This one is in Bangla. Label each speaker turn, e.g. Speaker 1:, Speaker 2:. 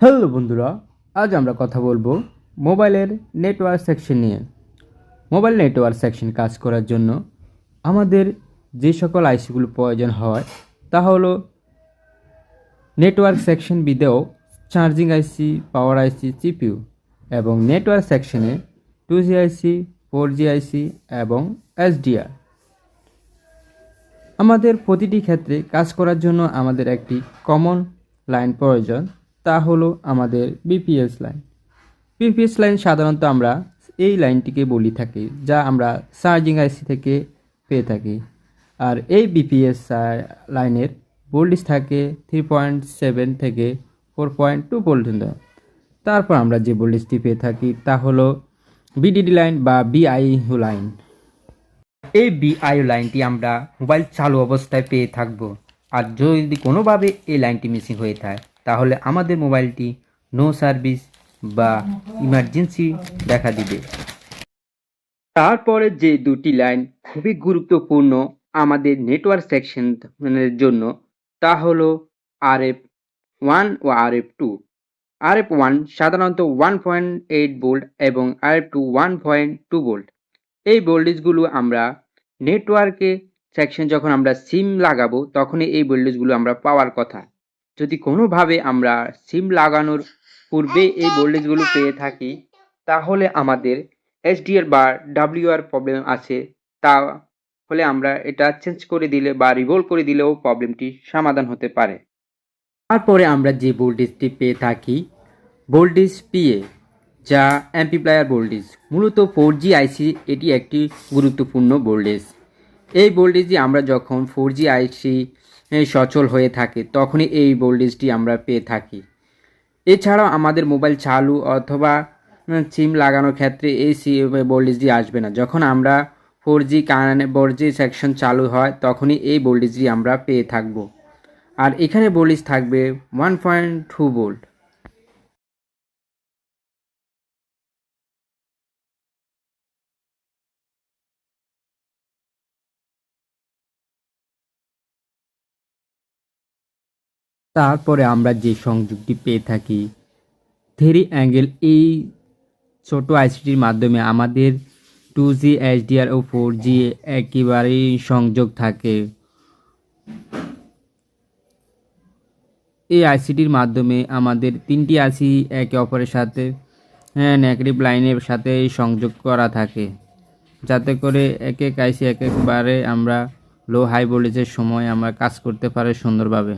Speaker 1: হ্যালো বন্ধুরা, আজ আমরা কথা বলব মোবাইলের নেটওয়ার্ক সেকশন নিয়ে। মোবাইল নেটওয়ার্ক সেকশন কাজ করার জন্য আমাদের যে সকল আইসিগুলো প্রয়োজন হয়, তা হলো network section বিদেও charging IC, power IC, CPU এবং নেটওয়ার্ক সেকশনে two G IC, four G IC এবং এসডিআর আমাদের প্রতিটি ক্ষেত্রে কাজ করার জন্য আমাদের একটি কমন লাইন প্রয়োজন। তা হলো আমাদের বিপিএস লাইন বিপিএস লাইন সাধারণত আমরা এই লাইনটিকে বলি থাকি, যা আমরা চার্জিং আইসি থেকে পেয়ে থাকি। আর এই বিপিএস লাইনের ভোল্টেজ থাকে থ্রি পয়েন্ট সেভেন থেকে ফোর পয়েন্ট টু পর্যন্ত। তারপর আমরা যে ভোল্টেজটি পেয়ে থাকি, তা হলো বিডিডি লাইন বা বিআইহু লাইন এই বিআই লাইনটি আমরা মোবাইল চালু অবস্থায় পেয়ে থাকব। আর যদি কোনোভাবে এই লাইনটি মিসিং হয়ে থাকে তাহলে আমাদের মোবাইলটি নো সার্ভিস বা ইমার্জেন্সি দেখা দিবে। তারপরে যে দুটি লাইন খুবই গুরুত্বপূর্ণ আমাদের নেটওয়ার্ক সেকশনের জন্য, তা হলো আর এফ ওয়ান ও R F two R F one সাধারণত ওয়ান পয়েন্ট এইট বোল্ট এবং R F two one point two volt এই ভোল্টেজগুলো আমরা নেটওয়ার্কে সেকশন যখন আমরা সিম লাগাবো, তখনই এই ভোল্টেজগুলো আমরা পাওয়ার কথা। যদি কোনোভাবে আমরা সিম লাগানোর পূর্বে এই ভোল্টেজগুলো পেয়ে থাকি, তাহলে আমাদের এসডিআর বা ডাব্লিউআর প্রবলেম আছে। তা হলে আমরা এটা চেঞ্জ করে দিলে বা রিভলভ করে দিলেও প্রবলেমটি সমাধান হতে পারে। তারপরে আমরা যে ভোল্টেজটি পেয়ে থাকি, ভোল্টেজ পিএ যা অ্যাম্পিপ্লায়ার ভোল্টেজ। মূলত ফোর জি আইসি এটি একটি গুরুত্বপূর্ণ ভোল্টেজ। এই ভোল্টেজটি আমরা যখন ফোর জি আইসি সচল হয়ে থাকে, তখনই এই ভোল্টেজটি আমরা পেয়ে থাকি। এছাড়াও আমাদের মোবাইল চালু অথবা সিম লাগানোর ক্ষেত্রে এই সি ভোল্টেজটি আসবে না। যখন আমরা ফোর জি কানে ফোর জি সেকশন চালু হয়, তখনই এই ভোল্টেজটি আমরা পেয়ে থাকব। আর এখানে ভোল্টেজ থাকবে ওয়ান পয়েন্ট টু ভোল্ট তারপরে আমরা যে সংযোগটি পেয়ে থাকি, থ্রি অ্যাঙ্গেল এই ছোট আইসিটির মাধ্যমে আমাদের টু জি এইচডিআর ও ফোর জি একেবারেই সংযোগ থাকে। এই আইসিটির মাধ্যমে আমাদের তিনটি আইসি একে অপরের সাথে নেগেটিভ লাইনের সাথে সংযোগ করা থাকে। যাতে করে এক এক আইসি এক একবারে আমরা লো হাই ভোল্টেজের সময় আমরা কাজ করতে পারি সুন্দরভাবে।